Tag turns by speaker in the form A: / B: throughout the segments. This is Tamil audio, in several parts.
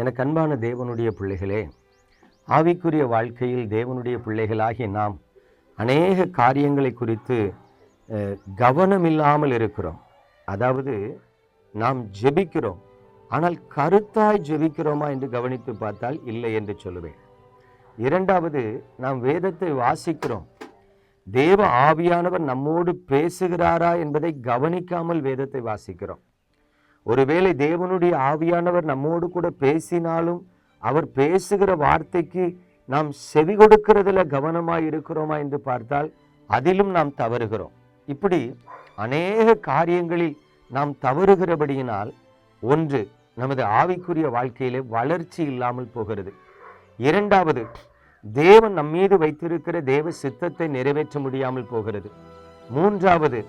A: எனக்கு அன்பான தேவனுடைய பிள்ளைகளே ஆவிக்குரிய வாழ்க்கையில் தேவனுடைய பிள்ளைகளாகி நாம் அநேக காரியங்களை குறித்து கவனம் கவனமில்லாமல் இருக்கிறோம். அதாவது நாம் ஜெபிக்கிறோம். ஆனால் கருத்தாய் ஜெபிக்கிறோமா என்று கவனித்து பார்த்தால் இல்லை என்று சொல்லுவேன். இரண்டாவது நாம் வேதத்தை வாசிக்கிறோம். தேவ ஆவியானவர் நம்மோடு பேசுகிறாரா என்பதை கவனிக்காமல் வேதத்தை வாசிக்கிறோம். ஒருவேளை தேவனுடைய ஆவியானவர் நம்மோடு கூட பேசினாலும் அவர் பேசுகிற வார்த்தைக்கு நாம் செவி கொடுக்கிறதுல கவனமாக இருக்கிறோமா என்று பார்த்தால் அதிலும் நாம் தவறுகிறோம். இப்படி அநேக காரியங்களில் நாம் தவறுகிறபடியினால் ஒன்று நமது ஆவிக்குரிய வாழ்க்கையிலே வளர்ச்சி இல்லாமல் போகிறது. இரண்டாவது தேவன் நம் மீது வைத்திருக்கிற தேவ சித்தத்தை நிறைவேற்ற முடியாமல் போகிறது. மூன்றாவது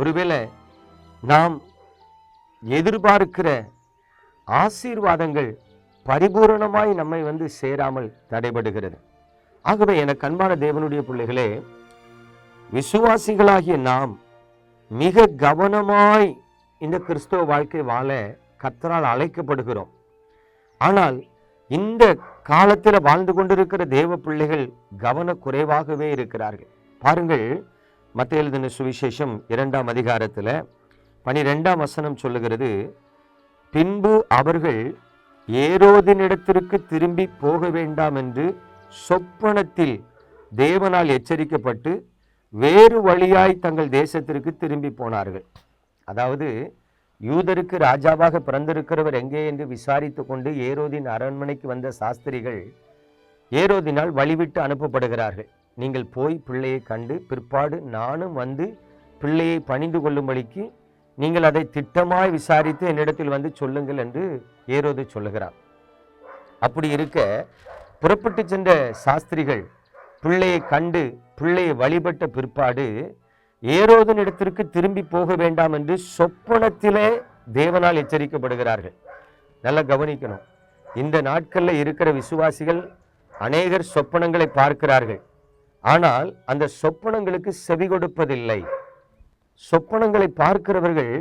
A: ஒருவேளை நாம் எதிர்பார்க்கிற ஆசீர்வாதங்கள் பரிபூரணமாய் நம்மை வந்து சேராமல் தடைபடுகிறது. ஆகவே எனக்கு அன்பான தேவனுடைய பிள்ளைகளே விசுவாசிகளாகிய நாம் மிக கவனமாய் இந்த கிறிஸ்தவ வாழ்க்கை வாழ கத்தரால் அழைக்கப்படுகிறோம். ஆனால் இந்த காலத்தில் வாழ்ந்து கொண்டிருக்கிற தேவ பிள்ளைகள் கவன குறைவாகவே இருக்கிறார்கள். பாருங்கள் மத்த எழுதின சுவிசேஷம் இரண்டாம் அதிகாரத்தில் பனிரெண்டாம் வசனம் சொல்லுகிறது பின்பு அவர்கள் ஏரோதினிடத்திற்கு திரும்பி போக வேண்டாம் என்று சொப்பனத்தில் தேவனால் எச்சரிக்கப்பட்டு வேறு வழியாய் தங்கள் தேசத்திற்கு திரும்பி போனார்கள். அதாவது யூதருக்கு ராஜாவாக பிறந்திருக்கிறவர் எங்கே என்று விசாரித்து கொண்டு ஏரோதின் அரண்மனைக்கு வந்த சாஸ்திரிகள் ஏரோதினால் வழிவிட்டு அனுப்பப்படுகிறார்கள். நீங்கள் போய் பிள்ளையை கண்டு பிற்பாடு நானும் வந்து பிள்ளையை பணிந்து கொள்ளும்படிக்கு நீங்கள் அதை திட்டமாய் விசாரித்து என்னிடத்தில் வந்து சொல்லுங்கள் என்று ஏரோது சொல்லுகிறார். அப்படி இருக்க புறப்பட்டு சென்ற சாஸ்திரிகள் பிள்ளையை கண்டு பிள்ளையை வழிபட்ட பிற்பாடு ஏரோதன் இடத்திற்கு திரும்பி போக வேண்டாம் என்று சொப்பனத்திலே தேவனால் எச்சரிக்கப்படுகிறார்கள். நல்லா கவனிக்கணும். இந்த நாட்களில் இருக்கிற விசுவாசிகள் அநேகர் சொப்பனங்களை பார்க்கிறார்கள். ஆனால் அந்த சொப்பனங்களுக்கு செவி கொடுப்பதில்லை. சொப்பனங்களை பார்க்கிறவர்கள்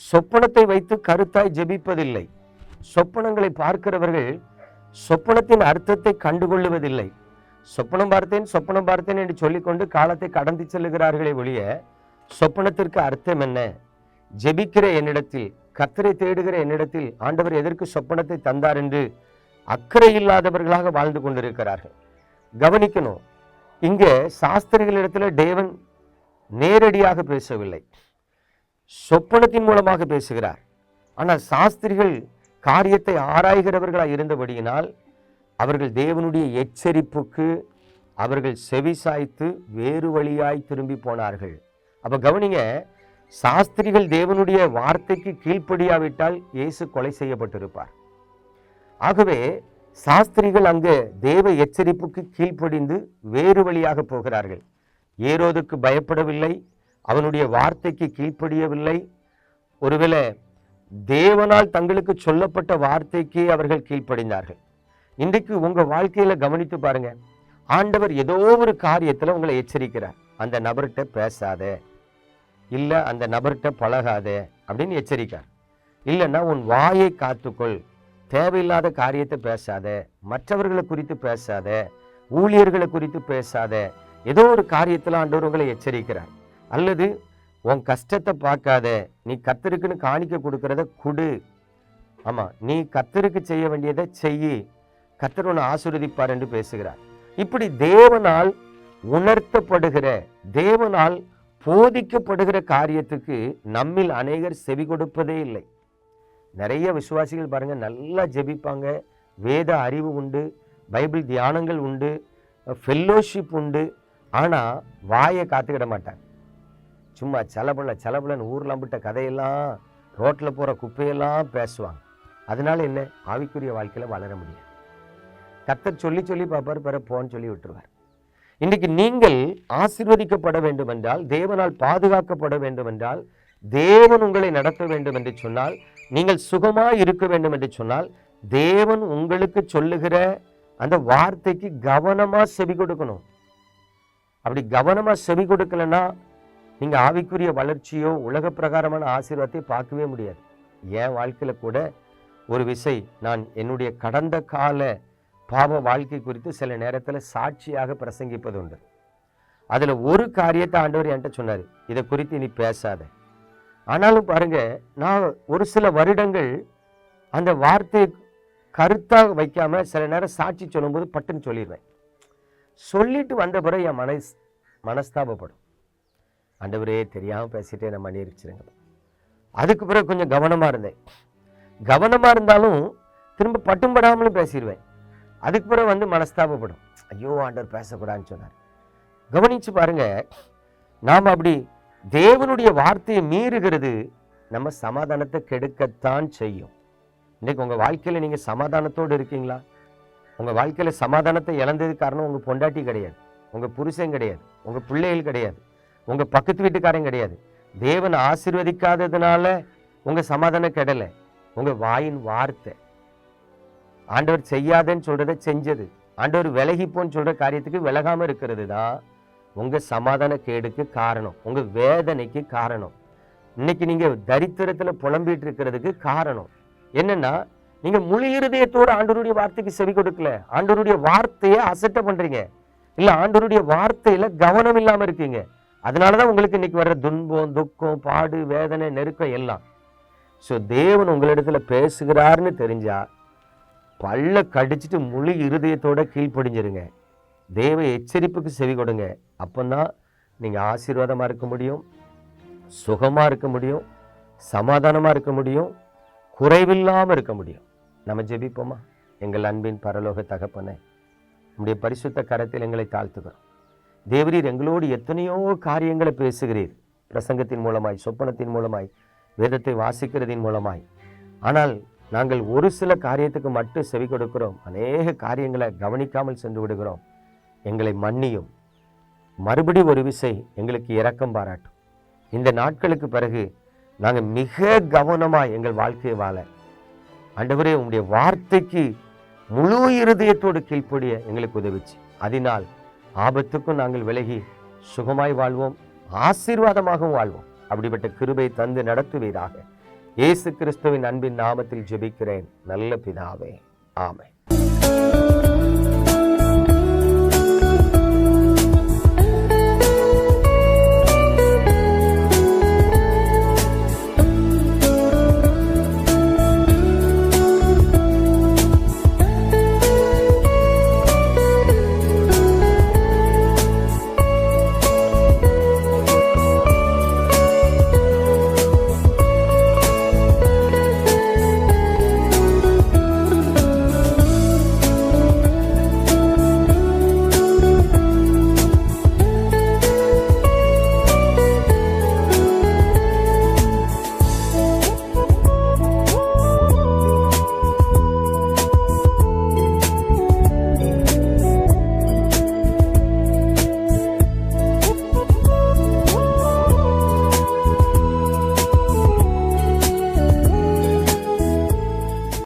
A: சொப்பனத்தை வைத்து கருத்தாய் ஜெபிப்பதில்லை. சொப்பனங்களை பார்க்கிறவர்கள் சொப்பனத்தின் அர்த்தத்தை கண்டுகொள்ளுவதில்லை. சொப்பனம் பார்த்தேன் சொப்பனம் பார்த்தேன் என்று சொல்லிக்கொண்டு காலத்தை கடந்து செல்லுகிறார்களே ஒழிய சொப்பனத்திற்கு அர்த்தம் என்ன? ஜெபிக்கிற என்னிடத்தில் கத்தரை தேடுகிற என்னிடத்தில் ஆண்டவர் எதற்கு சொப்பனத்தை தந்தார் என்று அக்கறை இல்லாதவர்களாக வாழ்ந்து கொண்டிருக்கிறார்கள். கவனிக்கணும். இங்கே சாஸ்திரிகளிடத்தில் தேவன் நேரடியாக பேசவில்லை. சொப்பனத்தின் மூலமாக பேசுகிறார். ஆனால் சாஸ்திரிகள் காரியத்தை ஆராய்கிறவர்களாக இருந்தபடியினால் அவர்கள் தேவனுடைய எச்சரிப்புக்கு அவர்கள் செவி சாய்த்து வேறு வழியாய் திரும்பி போனார்கள். அப்போ கவனிங்க சாஸ்திரிகள் தேவனுடைய வார்த்தைக்கு கீழ்ப்படியாவிட்டால் இயேசு கொலை செய்யப்பட்டிருப்பார். ஆகவே சாஸ்திரிகள் அங்கு தேவ எச்சரிப்புக்கு கீழ்ப்படிந்து வேறு வழியாக போகிறார்கள். ஏரோதுக்கு பயப்படவில்லை அவனுடைய வார்த்தைக்கு கீழ்ப்படியவில்லை. ஒருவேளை தேவனால் தங்களுக்கு சொல்லப்பட்ட வார்த்தைக்கு அவர்கள் கீழ்ப்படிந்தார்கள். இன்றைக்கு உங்கள் வாழ்க்கையில் கவனித்து பாருங்க. ஆண்டவர் ஏதோ ஒரு காரியத்தில் உங்களை எச்சரிக்கிறார். அந்த நபர்கிட்ட பேசாத. இல்லை அந்த நபர்கிட்ட பழகாத அப்படின்னு எச்சரிக்கார் இல்லைன்னா உன் வாயை காத்துக்கொள். தேவையில்லாத காரியத்தை பேசாத. மற்றவர்களை குறித்து பேசாத. ஊழியர்களை குறித்து பேசாத. ஏதோ ஒரு காரியத்தில் ஆண்டவர் உங்களை எச்சரிக்கிறார். அல்லது உன் கஷ்டத்தை பார்க்காத நீ கத்தருக்குன்னு காணிக்க கொடுக்கறத குடு. ஆமாம் நீ கத்தருக்கு செய்ய வேண்டியதை செய்யி. கத்தர் உன்னை ஆசீர்வதிப்பார் என்று பேசுகிறார். இப்படி தேவனால் உணர்த்தப்படுகிற தேவனால் போதிக்கப்படுகிற காரியத்துக்கு நம்மில் அநேகர் செவி கொடுப்பதே இல்லை. நிறைய விசுவாசிகள் பாருங்க நல்லா ஜெபிப்பாங்க. வேத அறிவு உண்டு பைபிள் தியானங்கள் உண்டு ஃபெல்லோஷிப் உண்டு. ஆனால் வாயை காத்துக்கிட மாட்டாங்க சும்மா செலபுல செலபுலன்னு ஊர்லாம் விட்ட கதையெல்லாம் ரோட்டில் போகிற குப்பையெல்லாம் பேசுவாங்க. அதனால என்ன? ஆவிக்குரிய வாழ்க்கையில் வளர முடியாது. கத்தர் சொல்லி சொல்லி பார்ப்பார் பிற போன்னு சொல்லி விட்டுருவார். இன்றைக்கு நீங்கள் ஆசீர்வதிக்கப்பட வேண்டும் என்றால் தேவனால் பாதுகாக்கப்பட வேண்டும் என்றால் தேவன் உங்களை நடத்த வேண்டும் என்று சொன்னால் நீங்கள் சுகமாக இருக்க வேண்டும் என்று சொன்னால் தேவன் உங்களுக்கு சொல்லுகிற அந்த வார்த்தைக்கு கவனமாக செவி கொடுக்கணும். அப்படி கவனமாக செவி கொடுக்கலன்னா நீங்கள் ஆவிக்குரிய வளர்ச்சியோ உலக பிரகாரமான ஆசீர்வாதத்தை பார்க்கவே முடியாது. என் வாழ்க்கையில் கூட ஒரு விசை நான் என்னுடைய கடந்த கால பாவ வாழ்க்கை குறித்து சில நேரத்தில் சாட்சியாக பிரசங்கிப்பது உண்டு. அதில் ஒரு காரியத்தை ஆண்டவர் என்கிட்ட சொன்னார். இதை குறித்து நீ பேசாத. ஆனாலும் பாருங்க நான் ஒரு சில வருடங்கள் அந்த வார்த்தையை கருத்தாக வைக்காமல் சில நேரம் சாட்சி சொல்லும்போது பட்டுன்னு சொல்லிடுவேன் சொல்லிட்டு வந்த பிறகு என் மனஸ் மனஸ்தாபப்படும். ஆண்டவரே தெரியாமல் பேசிட்டே நான் மன்னிச்சிருங்க அதுக்கு பிறகு கொஞ்சம் கவனமாக இருந்தேன். கவனமாக இருந்தாலும் திரும்ப பட்டும் படாமலும் பேசிடுவேன். அதுக்கு பிறகு வந்து மனஸ்தாபப்படும். ஐயோ ஆண்டவர் பேசக்கூடாதுன்னு சொன்னார். கவனிச்சு பாருங்க நாம் அப்படி தேவனுடைய வார்த்தையை மீறுகிறது நம்ம சமாதானத்தை கெடுக்கத்தான் செய்யும். இன்னைக்கு உங்கள் வாழ்க்கையில் நீங்கள் சமாதானத்தோடு இருக்கீங்களா? உங்கள் வாழ்க்கையில் சமாதானத்தை இழந்தது காரணம் உங்கள் பொண்டாட்டி கிடையாது. உங்கள் புருஷன் கிடையாது. உங்கள் பிள்ளைகள் கிடையாது. உங்கள் பக்கத்து வீட்டுக்காரன் கிடையாது. தேவன் ஆசிர்வதிக்காததுனால உங்கள் சமாதானம் கெடலை. உங்கள் வாயின் வார்த்தை. ஆண்டவர் செய்யாதன்னு சொல்றதை செஞ்சது. ஆண்டவர் விலகிப்போன்னு சொல்ற காரியத்துக்கு விலகாம இருக்கிறது தான் உங்க சமாதான கேடுக்கு காரணம். உங்க வேதனைக்கு காரணம். இன்னைக்கு நீங்க தரித்திரத்துல புலம்பிட்டு இருக்கிறதுக்கு காரணம். என்னென்னா நீங்க முழு இருதயத்தோடு ஆண்டவருடைய வார்த்தைக்கு செவி கொடுக்கல. ஆண்டவருடைய வார்த்தையை அசட்டை பண்றீங்க. இல்ல ஆண்டவருடைய வார்த்தையில கவனம் இல்லாம இருக்கீங்க. அதனாலதான் உங்களுக்கு இன்னைக்கு வர்ற துன்பம் துக்கம் பாடு வேதனை நெருக்கம் எல்லாம். ஸோ தேவன் உங்களிடத்துல பேசுகிறாருன்னு தெரிஞ்சா பல்ல கடிச்சிட்டு முழு இருதயத்தோட கீழ்ப்படிஞ்சிருங்க. தேவ எச்சரிப்புக்கு செவி கொடுங்க. அப்பந்தான் நீங்கள் ஆசீர்வாதமாக இருக்க முடியும் சுகமாக இருக்க முடியும் சமாதானமாக இருக்க முடியும் குறைவில்லாமல் இருக்க முடியும். நம்ம ஜெபிப்போமா? எங்கள் அன்பின் பரலோக தகப்பனை நம்முடைய பரிசுத்த கரத்தில் எங்களை தாழ்த்துக்கிறோம் தேவரீர் எங்களோடு எத்தனையோ காரியங்களை பேசுகிறீர். பிரசங்கத்தின் மூலமாய் சொப்பனத்தின் மூலமாய் வேதத்தை வாசிக்கிறதின் மூலமாய். ஆனால் நாங்கள் ஒரு சில காரியத்துக்கு மட்டும் செவி கொடுக்கிறோம். அநேக காரியங்களை கவனிக்காமல் சென்று விடுகிறோம். எங்களை மன்னியும். மறுபடி ஒரு விசை எங்களுக்கு இரக்கம் பாராட்டும். இந்த நாட்களுக்கு பிறகு நாங்கள் மிக கவனமாக எங்கள் வாழ்க்கையை வாழ ஆண்டவரே உங்களுடைய வார்த்தைக்கு முழு இருதயத்தோடு கீழ்ப்படிய எங்களுக்கு உதவிச்சு. அதனால் ஆபத்துக்கும் நாங்கள் விலகி சுகமாய் வாழ்வோம் ஆசீர்வாதமாகவும் வாழ்வோம். அப்படிப்பட்ட கிருபை தந்து நடத்துவீராக. இயேசு கிறிஸ்துவின் அன்பின் நாமத்தில் ஜெபிக்கிறேன். நல்ல பிதாவே. ஆமை